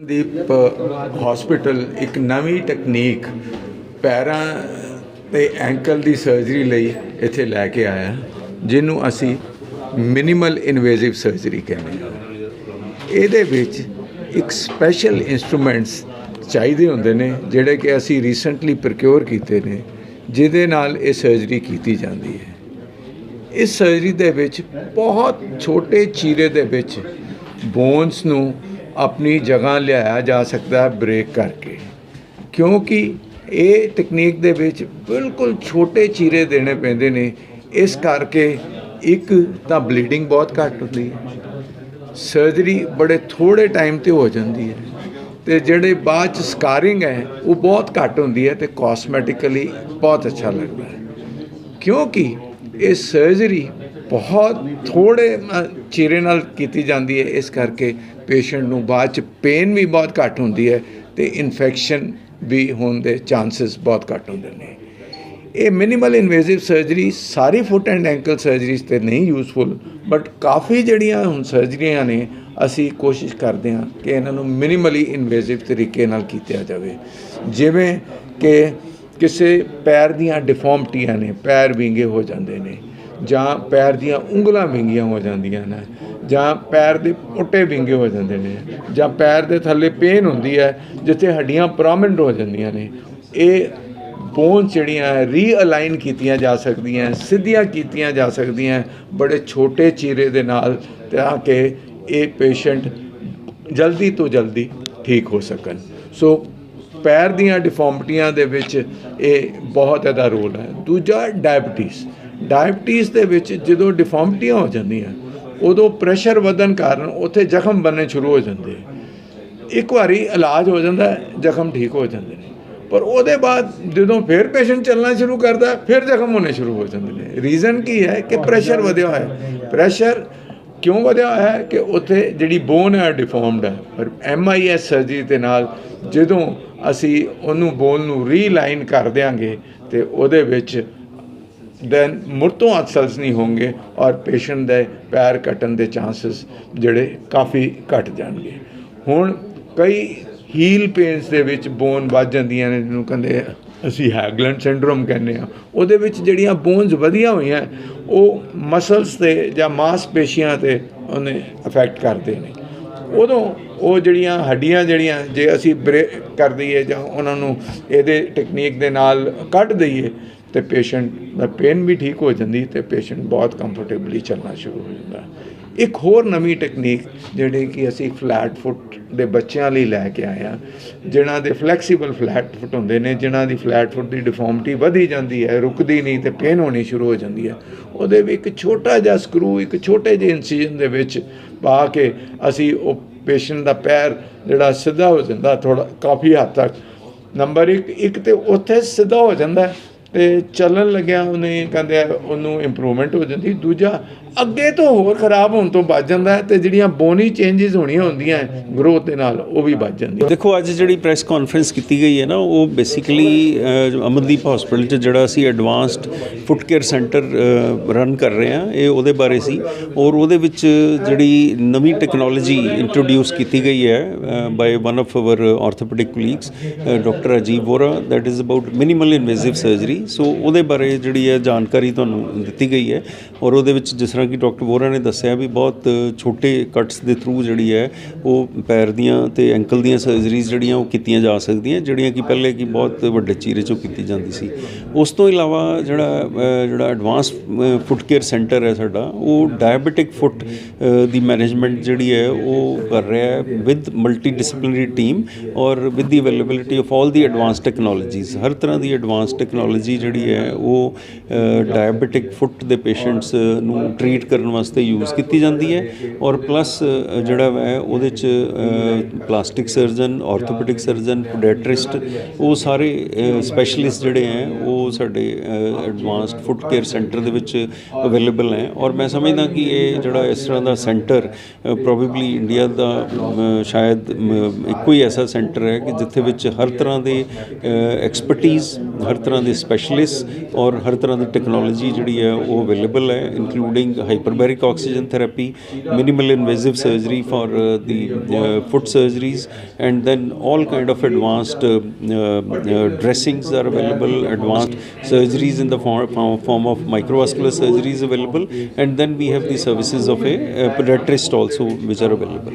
ਦੀਪ hospital ਇੱਕ ਨਵੀਂ technique ਪੈਰਾਂ ਤੇ ਐਂਕਲ ਦੀ ਸਰਜਰੀ ਲਈ ਇੱਥੇ ਲੈ ਕੇ ਆਇਆ, ਜਿਹਨੂੰ ਅਸੀਂ ਮਿਨੀਮਲ ਇਨਵੇਸਿਵ ਸਰਜਰੀ ਕਹਿੰਦੇ ਹਾਂ। ਇਹਦੇ ਵਿੱਚ ਇੱਕ ਸਪੈਸ਼ਲ ਇਨਸਟਰੂਮੈਂਟਸ ਚਾਹੀਦੇ ਹੁੰਦੇ ਨੇ, ਜਿਹੜੇ ਕਿ ਅਸੀਂ ਰੀਸੈਂਟਲੀ ਪ੍ਰੋਕਿਉਰ ਕੀਤੇ ਨੇ, ਜਿਹਦੇ ਨਾਲ ਇਹ ਸਰਜਰੀ ਕੀਤੀ ਜਾਂਦੀ ਹੈ। ਇਸ ਸਰਜਰੀ ਦੇ ਵਿੱਚ ਬਹੁਤ ਛੋਟੇ ਚੀਰੇ ਦੇ ਵਿੱਚ ਬੋਨਸ ਨੂੰ ਆਪਣੀ ਜਗ੍ਹਾ ਲਿਆਇਆ ਜਾ ਸਕਦਾ ਹੈ ਬ੍ਰੇਕ ਕਰਕੇ। ਕਿਉਂਕਿ ਇਹ ਟੈਕਨੀਕ ਦੇ ਵਿੱਚ ਬਿਲਕੁਲ ਛੋਟੇ ਚੀਰੇ ਦੇਣੇ ਪੈਂਦੇ ਨੇ। ਇਸ ਕਰਕੇ ਇੱਕ ਤਾਂ ਬਲੀਡਿੰਗ ਬਹੁਤ ਘੱਟ ਹੁੰਦੀ ਹੈ। ਸਰਜਰੀ ਬੜੇ ਥੋੜੇ ਟਾਈਮ ਤੇ ਹੋ ਜਾਂਦੀ ਹੈ। ਤੇ ਜਿਹੜੇ ਬਾਅਦ ਚ ਸਕਾਰਿੰਗ ਹੈ, ਉਹ ਬਹੁਤ ਘੱਟ ਹੁੰਦੀ ਹੈ ਤੇ ਕਾਸਮੈਟਿਕਲੀ ਬਹੁਤ ਅੱਛਾ ਲੱਗਦਾ ਹੈ। ਕਿਉਂਕਿ ਇਹ ਸਰਜਰੀ ਬਹੁਤ ਥੋੜੇ ਅ, ਚੀਰੇ ਨਾਲ ਕੀਤੀ ਜਾਂਦੀ ਹੈ ਇਸ ਕਰਕੇ ਪੇਸ਼ੈਂਟ ਨੂੰ ਬਾਅਦ ਚ ਪੇਨ ਵੀ ਬਹੁਤ ਘੱਟ ਹੁੰਦੀ ਹੈ ਤੇ ਇਨਫੈਕਸ਼ਨ ਵੀ ਹੋਣ ਦੇ ਚਾਂਸਸ ਬਹੁਤ ਘੱਟ ਹੁੰਦੇ ਨੇ। ਇਹ ਮਿਨੀਮਲ ਇਨਵੇਸਿਵ ਸਰਜਰੀ ਸਾਰੀ ਫੁੱਟ ਐਂਡ ਐਂਕਲ ਸਰਜਰੀਜ਼ ਤੇ ਨਹੀਂ ਯੂਸਫੁਲ ਬਟ ਕਾਫੀ ਜਿਹੜੀਆਂ ਹੁਣ ਸਰਜਰੀਆਂ ਨੇ ਅਸੀਂ ਕੋਸ਼ਿਸ਼ ਕਰਦੇ ਹਾਂ ਕਿ ਇਹਨਾਂ ਨੂੰ ਮਿਨੀਮਲੀ ਇਨਵੇਸਿਵ ਤਰੀਕੇ ਨਾਲ ਕੀਤਾ ਜਾਵੇ। ਜਿਵੇਂ ਕਿ ਕਿਸੇ ਪੈਰ ਦੀਆਂ ਡਿਫਾਰਮਟੀਆਂ ਨੇ ਪੈਰ ਵਿੰਗੇ ਹੋ ਜਾਂਦੇ ਨੇ ਜਾਂ ਪੈਰ ਦੀਆਂ ਉਂਗਲਾਂ ਵਿੰਗੀਆਂ ਹੋ ਜਾਂਦੀਆਂ ਨੇ, ਜਾਂ ਪੈਰ ਦੇ ਉੱਟੇ ਵਿੰਗੇ ਹੋ ਜਾਂਦੇ ਨੇ, ਜਾਂ ਪੈਰ ਦੇ ਥੱਲੇ ਪੇਨ ਹੁੰਦੀ ਹੈ, ਜਿੱਥੇ ਹੱਡੀਆਂ ਪ੍ਰੋਮਿਨੈਂਟ ਹੋ ਜਾਂਦੀਆਂ ਨੇ, ਇਹ ਬੋਨ ਜਿਹੜੀਆਂ ਰੀਅਲਾਈਨ ਕੀਤੀਆਂ ਜਾ ਸਕਦੀਆਂ, ਸਿੱਧੀਆਂ ਕੀਤੀਆਂ ਜਾ ਸਕਦੀਆਂ, ਬੜੇ ਛੋਟੇ ਚੀਰੇ ਦੇ ਨਾਲ ਤਾਂ ਕਿ ਇਹ ਪੇਸ਼ੈਂਟ ਜਲਦੀ ਤੋਂ ਜਲਦੀ ਠੀਕ ਹੋ ਸਕਣ। ਸੋ ਪੈਰ ਦੀਆਂ ਡਿਫਾਰਮਟੀਆਂ ਦੇ ਵਿੱਚ ਇਹ ਬਹੁਤ ਇਹਦਾ ਰੋਲ ਹੈ। ਦੂਜਾ ਡਾਇਬਟੀਜ਼ ਡਾਇਬਟੀਜ਼ ਦੇ ਵਿੱਚ ਜਦੋਂ ਡਿਫਾਰਮਟੀਆਂ ਹੋ ਜਾਂਦੀਆਂ, ਉਦੋਂ ਪ੍ਰੈਸ਼ਰ ਵਧਣ ਕਾਰਨ ਉੱਥੇ ਜ਼ਖਮ ਬਣਨੇ ਸ਼ੁਰੂ ਹੋ ਜਾਂਦੇ ਇੱਕ ਵਾਰੀ ਇਲਾਜ ਹੋ ਜਾਂਦਾ, ਜ਼ਖਮ ਠੀਕ ਹੋ ਜਾਂਦੇ ਨੇ। ਪਰ ਉਹਦੇ ਬਾਅਦ ਜਦੋਂ ਫਿਰ ਪੇਸ਼ੈਂਟ ਚੱਲਣਾ ਸ਼ੁਰੂ ਕਰਦਾ, ਫਿਰ ਜ਼ਖਮ ਹੋਣੇ ਸ਼ੁਰੂ ਹੋ ਜਾਂਦੇ ਨੇ। ਰੀਜ਼ਨ ਕੀ ਹੈ ਕਿ ਪ੍ਰੈਸ਼ਰ ਵਧਿਆ ਹੋਇਆ ਹੈ। ਪ੍ਰੈਸ਼ਰ ਕਿਉਂ ਵਧਿਆ ਹੋਇਆ ਹੈ ਕਿ ਉੱਥੇ ਜਿਹੜੀ ਬੋਨ ਹੈ ਡਿਫਾਰਮਡ ਹੈ। ਪਰ ਐਮਆਈਐਸ ਸਰਜਰੀ ਦੇ ਨਾਲ ਜਦੋਂ ਅਸੀਂ ਉਹਨੂੰ ਬੋਨ ਨੂੰ ਰੀਲਾਈਨ ਕਰ ਦਿਆਂਗੇ, ਤੇ ਉਹਦੇ ਵਿੱਚ ਦੈਨ ਮੁੜ ਤੋਂ ਅਸਲਸ ਨਹੀਂ ਹੋਣਗੇ ਔਰ ਪੇਸ਼ੈਂਟ ਦੇ ਪੈਰ ਕੱਟਣ ਦੇ ਚਾਂਸਸ ਜਿਹੜੇ ਕਾਫੀ ਘਟ ਜਾਣਗੇ। ਹੁਣ ਕਈ ਹੀਲ ਪੇਨਸ ਦੇ ਵਿੱਚ ਬੋਨ ਵੱਜ ਜਾਂਦੀਆਂ ਨੇ, ਜਿਹਨੂੰ ਕਹਿੰਦੇ ਅਸੀਂ ਹੈਗਲੈਂਡ ਸਿੰਡਰੋਮ ਕਹਿੰਦੇ ਆ। ਉਹਦੇ ਵਿੱਚ ਜਿਹੜੀਆਂ ਬੋਨਸ ਵਧੀਆਂ ਹੋਈਆਂ, ਉਹ ਮਸਲਸ ਤੇ ਜਾਂ ਮਾਸਪੇਸ਼ੀਆਂ ਤੇ ਉਹਨੇ ਅਫੈਕਟ ਕਰਦੇ ਨੇ। ਉਦੋਂ ਉਹ ਜਿਹੜੀਆਂ ਹੱਡੀਆਂ ਜਿਹੜੀਆਂ, ਜੇ ਅਸੀਂ ਬ੍ਰੇਕ ਕਰ ਦਈਏ ਜਾਂ ਉਹਨਾਂ ਨੂੰ ਇਹਦੇ ਟੈਕਨੀਕ ਦੇ ਨਾਲ ਕੱਢ ਦਈਏ ਤੇ ਪੇਸ਼ੈਂਟ ਦਾ ਪੇਨ ਵੀ ਠੀਕ ਹੋ ਜਾਂਦੀ ਤੇ ਪੇਸ਼ੈਂਟ ਬਹੁਤ ਕੰਫਰਟੇਬਲੀ ਚੱਲਣਾ ਸ਼ੁਰੂ ਹੋ ਜਾਂਦਾ। ਇੱਕ ਹੋਰ ਨਵੀਂ ਟੈਕਨੀਕ ਜਿਹੜੀ ਕਿ ਅਸੀਂ ਫਲੈਟ ਫੁੱਟ ਦੇ ਬੱਚਿਆਂ ਲਈ ਲੈ ਕੇ ਆਏ ਆ ਜਿਨ੍ਹਾਂ ਦੇ ਫਲੈਕਸੀਬਲ ਫਲੈਟ ਫੁੱਟ ਹੁੰਦੇ ਨੇ ਜਿਨ੍ਹਾਂ ਦੀ ਫਲੈਟ ਫੁੱਟ ਦੀ ਡਿਫਾਰਮਿਟੀ ਵਧੀ ਜਾਂਦੀ ਹੈ, ਰੁਕਦੀ ਨਹੀਂ ਤੇ ਪੇਨ ਹੋਣੀ ਸ਼ੁਰੂ ਹੋ ਜਾਂਦੀ ਹੈ। ਉਹਦੇ ਵੀ ਇੱਕ ਛੋਟਾ ਜਿਹਾ ਸਕਰੂ ਇੱਕ ਛੋਟੇ ਜਿਹੇ ਇਨਸੀਜਨ ਦੇ ਵਿੱਚ ਪਾ ਕੇ ਅਸੀਂ ਉਹ ਪੇਸ਼ੈਂਟ ਦਾ ਪੈਰ ਜਿਹੜਾ ਸਿੱਧਾ ਹੋ ਜਾਂਦਾ ਥੋੜਾ ਕਾਫੀ ਹੱਦ ਤੱਕ। ਨੰਬਰ 1 ਇੱਕ ਤੇ ਉੱਥੇ ਸਿੱਧਾ ਹੋ ਜਾਂਦਾ ਤੇ ਚੱਲਣ ਲੱਗਿਆ ਉਹਨੇ ਕਹਿੰਦੇ ਉਹਨੂੰ ਇੰਪਰੂਵਮੈਂਟ ਹੋ ਜਾਂਦੀ। ਦੂਜਾ, ਅੱਗੇ ਤੋਂ ਹੋਰ ਖਰਾਬ ਹੋਣ ਤੋਂ ਬਚ ਜਾਂਦਾ ਹੈ ਤੇ ਜਿਹੜੀਆਂ ਬੋਨੀ ਚੇਂਜਸ ਹੋਣੀਆਂ ਹੁੰਦੀਆਂ ਗਰੋਥ ਦੇ ਨਾਲ ਉਹ ਵੀ ਬਚ ਜਾਂਦੀਆਂ ਦੇਖੋ, ਅੱਜ ਜਿਹੜੀ ਪ੍ਰੈਸ ਕਾਨਫਰੰਸ ਕੀਤੀ ਗਈ ਹੈ ਨਾ, ਉਹ ਬੇਸਿਕਲੀ ਅਮਨਦੀਪ ਹਸਪੀਟਲ 'ਚ ਜਿਹੜਾ ਅਸੀਂ advanced foot care centre run ਕਰ ਰਹੇ ਹਾਂ, ਇਹ ਉਹਦੇ ਬਾਰੇ ਸੀ। ਔਰ ਉਹਦੇ ਵਿੱਚ ਜਿਹੜੀ ਨਵੀਂ ਟੈਕਨੋਲੋਜੀ ਇੰਟਰੋਡਿਊਸ ਕੀਤੀ ਗਈ ਹੈ by one of our orthopaedic colleagues doctor Ajeeb Vora that is about minimal invasive surgery so ਉਹਦੇ ਬਾਰੇ ਜਿਹੜੀ ਹੈ ਜਾਣਕਾਰੀ ਤੁਹਾਨੂੰ ਦਿੱਤੀ ਗਈ ਹੈ ਔਰ ਉਹਦੇ ਵਿੱਚ ਜਿਸ ਤਰ੍ਹਾਂ ਕਿ ਡਾਕਟਰ ਵੋਰਾ ਨੇ ਦੱਸਿਆ ਵੀ ਬਹੁਤ ਛੋਟੇ ਕਟਸ ਦੇ ਥਰੂ ਜਿਹੜੀ ਹੈ ਉਹ ਪੈਰ ਦੀਆਂ ਤੇ ਐਂਕਲ ਦੀਆਂ ਸਰਜਰੀਜ਼ ਜਿਹੜੀਆਂ ਉਹ ਕੀਤੀਆਂ ਜਾ ਸਕਦੀਆਂ, ਜਿਹੜੀਆਂ ਕਿ ਪਹਿਲੇ ਕਿ ਬਹੁਤ ਵੱਡੇ ਚੀਰੇ 'ਚੋਂ ਕੀਤੀ ਜਾਂਦੀ ਸੀ। ਉਸ ਤੋਂ ਇਲਾਵਾ ਜਿਹੜਾ ਜਿਹੜਾ ਐਡਵਾਂਸ ਫੁੱਟ ਕੇਅਰ ਸੈਂਟਰ ਹੈ ਸਾਡਾ, ਉਹ ਡਾਇਬੀਟਿਕ ਫੁੱਟ ਦੀ ਮੈਨੇਜਮੈਂਟ ਜਿਹੜੀ ਹੈ ਉਹ ਕਰ ਰਿਹਾ ਹੈ ਵਿਦ ਮਲਟੀ ਡਿਸਪਲਿਨਰੀ ਟੀਮ ਔਰ with the availability of all the advance technologies ਹਰ ਤਰ੍ਹਾਂ ਦੀ ਐਡਵਾਂਸ ਟੈਕਨੋਲੋਜੀ ਜਿਹੜੀ ਹੈ ਉਹ ਡਾਇਬੀਟਿਕ ਫੁੱਟ ਦੇ ਪੇਸ਼ੈਂਟਸ ਨੂੰ ਟਰੀਟ ਕਰਨ ਵਾਸਤੇ ਯੂਜ਼ ਕੀਤੀ ਜਾਂਦੀ ਹੈ ਔਰ ਪਲੱਸ ਜਿਹੜਾ ਹੈ ਉਹਦੇ ਚ plastic surgeon orthopaedic surgeon podiatrist ਉਹ ਸਾਰੇ ਸਪੈਸ਼ਲਿਸਟ ਜਿਹੜੇ ਹੈ ਉਹ ਸਾਡੇ ਐਡਵਾਂਸਡ ਫੁੱਟ ਕੇਅਰ ਸੈਂਟਰ ਦੇ ਵਿੱਚ ਅਵੇਲੇਬਲ ਹੈ ਔਰ ਮੈਂ ਸਮਝਦਾ ਕਿ ਇਹ ਜਿਹੜਾ ਇਸ ਤਰ੍ਹਾਂ ਦਾ ਸੈਂਟਰ ਪ੍ਰੋਬੇਬਲੀ ਇੰਡੀਆ ਦਾ ਸ਼ਾਇਦ ਇੱਕੋ ਹੀ ਐਸਾ ਸੈਂਟਰ ਹੈ ਕਿ ਜਿੱਥੇ ਵਿੱਚ ਹਰ ਤਰ੍ਹਾਂ ਦੇ ਐਕਸਪਰਟਿਜ਼ ਹਰ ਤਰ੍ਹਾਂ ਦੇ ਸਪੈਸ਼ਲਿਸਟ ਔਰ ਹਰ ਤਰ੍ਹਾਂ ਦੀ ਟੈਕਨੋਲੋਜੀ ਜਿਹੜੀ ਹੈ ਉਹ ਅਵੇਲੇਬਲ ਹੈ including hyperbaric oxygen therapy minimal invasive surgery for uh, the uh, foot surgeries and then all kind of advanced uh, uh, dressings are available advanced surgeries in the form, form form of microvascular surgeries available and then we have the services of a, a podiatrist also which are available